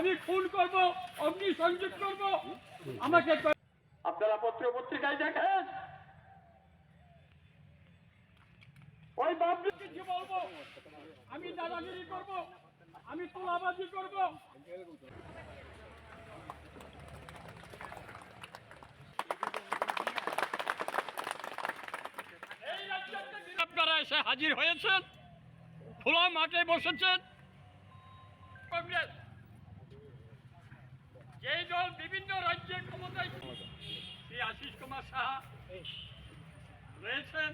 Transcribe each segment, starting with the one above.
আমি খুন করব অগ্নি সংযোগ করব। আমাকে আপনারা পত্র পত্রিকায় দেখেন। ওই বাবলু কিছু বলব? আমি দাদাগিরি করব আমি তোলাবাজি করব। আপনারা এসে হাজির হয়েছেন খোলা মাঠে বসেছেন। কংগ্রেস যেই দল বিভিন্ন রাজ্যে ক্ষমতায় শ্রী আশিস কুমার সাহা রয়েছেন।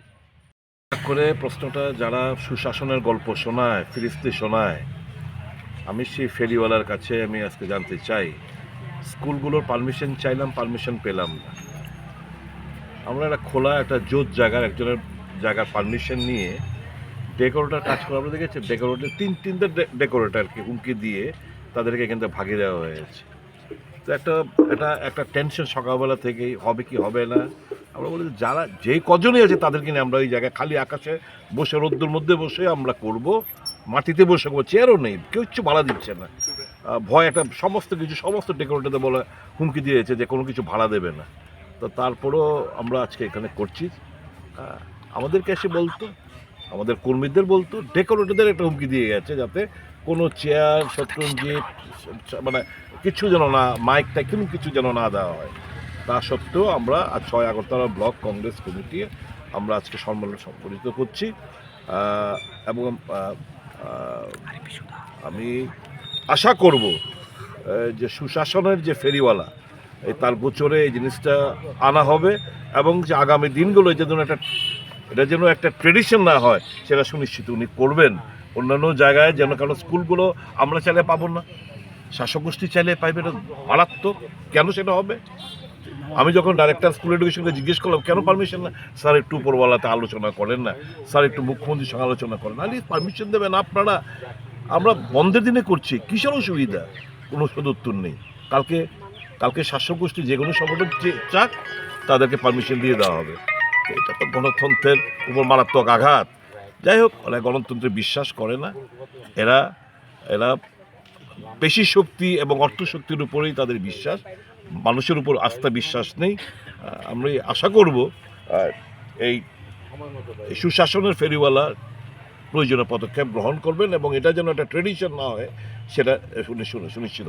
করে প্রশ্নটা যারা সুশাসনের গল্প শোনায়, ফিরিস্তি শোনায়, আমি সেই ফেরিওয়ালার কাছে আমি আজকে জানতে চাই, স্কুলগুলোর পারমিশন চাইলাম, পারমিশন পেলাম না। আমরা একটা খোলা, একটা জোর জায়গার, একজনের জায়গার পারমিশন নিয়ে ডেকোরেটার কাজ করা আমরা দেখেছি ডেকোরেটর, তিন, তিনটে ডেকোরেটারকে হুমকি দিয়ে তাদেরকে থেকে ভাগিয়ে দেওয়া হয়েছে। তো একটা একটা একটা টেনশন সকালবেলা থেকেই হবে কি হবে না। আমরা বলি যারা, যে কজনই আছে তাদেরকে নিয়ে আমরা ওই জায়গায় খালি আকাশে বসে, রোদ্দুর মধ্যে বসে আমরা করব, মাটিতে বসে করব চেয়ারও নেই, কেউ কিছু ভাড়া দিচ্ছে না। ভয় একটা সমস্ত কিছু, সমস্ত ডেকোরেটরদের বলে হুমকি দিয়েছে যে কোনো কিছু ভাড়া দেবে না। তো তারপরেও আমরা আজকে এখানে করছি। আমাদেরকে এসে বলতো, আমাদের কর্মীদের বলতো ডেকোরেটরদের একটা হুমকি দিয়ে গেছে যাতে কোনো চেয়ার শত্রুঞ্জিত মানে কিছু যেন না মাইক টাইক কোনো কিছু যেন না দেওয়া হয়। তা সত্ত্বেও আমরা আজ ছয় আগরতলা ব্লক কংগ্রেস কমিটি আমরা আজকে সম্মেলন সংগঠিত করছি। এবং আমি আশা করব যে সুশাসনের যে ফেরিওয়ালা, এই তার গোচরে এই জিনিসটা আনা হবে এবং যে আগামী দিনগুলো যেন একটা, এটা যেন একটা ট্রেডিশন না হয়, সেটা সুনিশ্চিত উনি করবেন। অন্যান্য জায়গায় যেন কারণ স্কুলগুলো আমরা চাইলে পাবো না। শাসক গোষ্ঠী চাইলে পাইবে এটা মারাত্মক। কেন সেটা হবে? আমি যখন ডাইরেক্টর স্কুল এডুকেশনকে জিজ্ঞেস করলাম, কেন পারমিশন না? স্যার, একটু উপরওয়ালাতে আলোচনা করেন না। স্যার, একটু মুখ্যমন্ত্রীর সঙ্গে আলোচনা করেন। আরে পারমিশন দেবেন আপনারা? আমরা বন্ধের দিনে করছি। কিসের অসুবিধা? কোনো সদুত্তর নেই। কালকে কালকে শাসক গোষ্ঠী যে কোনো সংগঠন চাক, তাদেরকে পারমিশন দিয়ে দেওয়া হবে। এটা তো গণতন্ত্রের উপর মারাত্মক আঘাত। যাই হোক, ওরা গণতন্ত্রে বিশ্বাস করে না। এরা এরা পেশি শক্তি এবং অর্থ শক্তির উপরেই তাদের বিশ্বাস। মানুষের উপর আস্থা বিশ্বাস নেই। আমরা আশা করব এই সুশাসনের ফেরিওয়ালা প্রয়োজনীয় পদক্ষেপ গ্রহণ করবেন এবং এটা যেন একটা ট্রেডিশন না হয়, সেটা সুনিশ্চিত সুনিশ্চিত